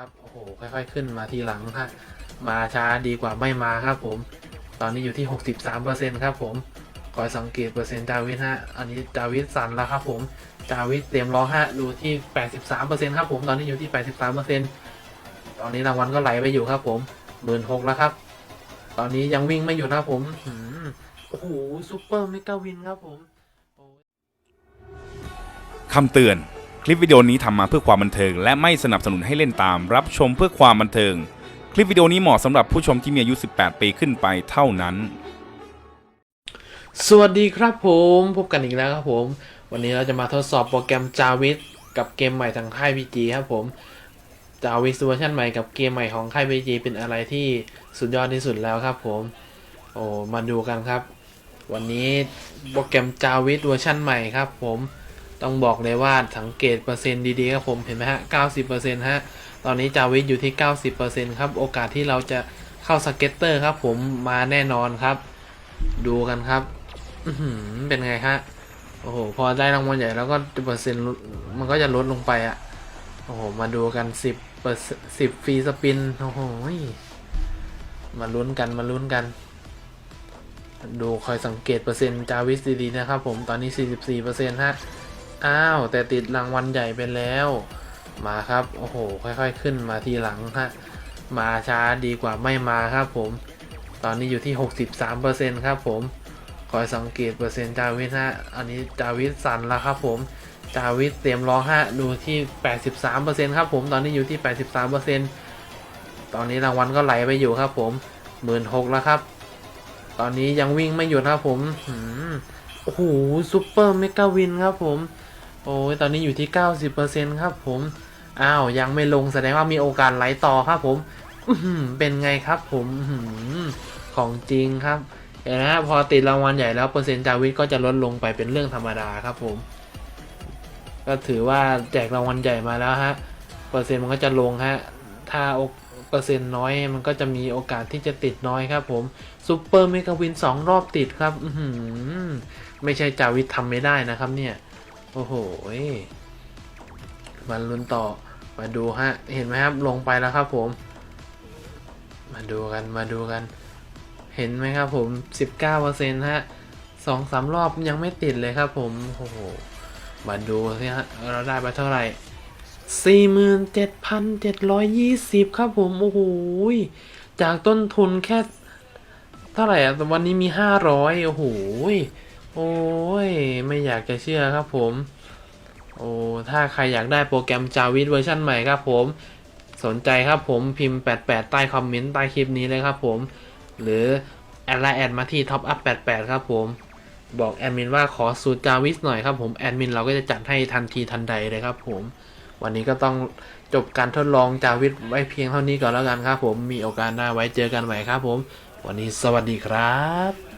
ครับ โอ้โห ค่อยๆ ขึ้นมาทีหลังฮะมาช้าดีกว่าไม่มาครับผม ตอนนี้อยู่ที่ 63%ครับผมคอยสังเกตเปอร์เซ็นต์จาวิทฮะ อันนี้จาวิทสั่นแล้วครับผมจาวิทเตรียมร้อฮะดูที่ 83%ครับผม ตอนนี้อยู่ที่ 83%ตอนนี้รางวัลก็ไหลไปอยู่ครับผมหมื่นหกแล้วครับ ตอนนี้ยังวิ่งไม่หยุดนะครับผมโอ้โหซูเปอร์เมกาวินครับผมคำเตือน คลิปวิดีโอนี้ทำมาเพื่อความบันเทิง และไม่สนับสนุนให้เล่นตาม รับชมเพื่อความบันเทิง คลิปวิดีโอนี้เหมาะสำหรับผู้ชมที่มีอายุ 18 ปีขึ้นไปเท่านั้น สวัสดีครับผมพบกันอีกแล้วครับผม วันนี้เราจะมาทดสอบโปรแกรม Javis กับเกมใหม่ทางค่าย PG ครับผม Javis เวอร์ชันใหม่กับเกมใหม่ของค่าย PG เป็นอะไรที่สุดยอดที่สุดแล้วครับผม โอ้มาดูกันครับ วันนี้โปรแกรม Javis เวอร์ชันใหม่ครับผม ต้องบอกเลยว่าสังเกตเปอร์เซ็นต์ดีๆครับผมเห็นไหมฮะ 90%ฮะ ตอนนี้ Javis อยู่ที่ 90%ครับ โอกาสที่เราจะเข้าสเก็ตเตอร์ครับผมมาแน่นอนครับ ดูกันครับเป็นไงฮะ โอ้โห พอได้รางวัลใหญ่แล้วก็เปอร์เซ็นต์มันก็จะลดลงไปอะ่ะ โอ้โห มาดูกันสิบเปอร์สิบฟรีสปิน โอ้โห มาลุ้นกัน มาลุ้นกัน ดูคอยสังเกตเปอร์เซ็นต์จาวิสดีๆนะครับผม ตอนนี้ 44เปอร์เซ็นต์ฮะ อ้าว แต่ติดรางวัลใหญ่ไปแล้ว มาครับ โอ้โห ค่อยๆ ขึ้นมาทีหลังฮะ มาช้าดีกว่าไม่มาครับผม ตอนนี้อยู่ที่ 63เปอร์เซ็นต์ครับผม คอยสังเกตเปอร์เซ็นต์จาวิทฮะ อันนี้จาวิทสั่นแล้วครับผม จาวิทเตรียมร้องฮะ ดูที่ 83%ครับผม ตอนนี้อยู่ที่ 83%ตอนนี้รางวัลก็ไหลไปอยู่ครับผมหมื่นหกแล้วครับ ตอนนี้ยังวิ่งไม่หยุดครับผมหืมโอ้โหซูเปอร์เมกาวินครับผม โอ้ยตอนนี้อยู่ที่ 90%ครับผม อ้าว ยังไม่ลงแสดงว่ามีโอกาสไหลต่อครับผมอื้อหือเป็นไงครับผมอื้อหือของจริงครับเห็นไหมฮะพอติดรางวัลใหญ่แล้วเปอร์เซ็นต์จาวิทก็จะลดลงไปเป็นเรื่องธรรมดาครับผม ก็ถือว่าแจกรางวัลใหญ่มาแล้วฮะ เปอร์เซ็นต์มันก็จะลงฮะ ถ้าโอเปอร์เซ็นต์น้อยมันก็จะมีโอกาสที่จะติดน้อยครับผมซูเปอร์เมกาวินสองรอบติดครับ อืไม่ใช่จาวิททำไม่ได้นะครับเนี่ย โอ้โหมันลุ้นต่อ มาดูฮะ เห็นไหมครับ ลงไปแล้วครับผม มาดูกัน มาดูกัน เห็นไหมครับผม 19%ฮะสองสามรอบยังไม่ติดเลยครับผม โอ้โห มาดูสิฮะ เราได้ไปเท่าไหร่ 47,720 ครับผม โอ้โห จากต้นทุนแค่ เท่าไหร่อะแต่วันนี้มี 500 โอ้โห โอ้ย ไม่อยากจะเชื่อครับผม โอ้ถ้าใครอยากได้โปรแกรม Javis เวอร์ชันใหม่ครับผม สนใจครับผมพิมพ์ 88 ใต้คอมเมนต์ใต้คลิปนี้เลยครับผม หรือ แอดไลน์แอดมาที่ Top Up 88 ครับผม บอกแอดมินว่าขอสูตรจาวิสหน่อยครับผม แอดมินเราก็จะจัดให้ทันทีทันใดเลยครับผม วันนี้ก็ต้องจบการทดลองจาวิสไว้เพียงเท่านี้ก่อนแล้วกันครับผม มีโอกาสหน้าไว้เจอกันใหม่ครับผม วันนี้สวัสดีครับ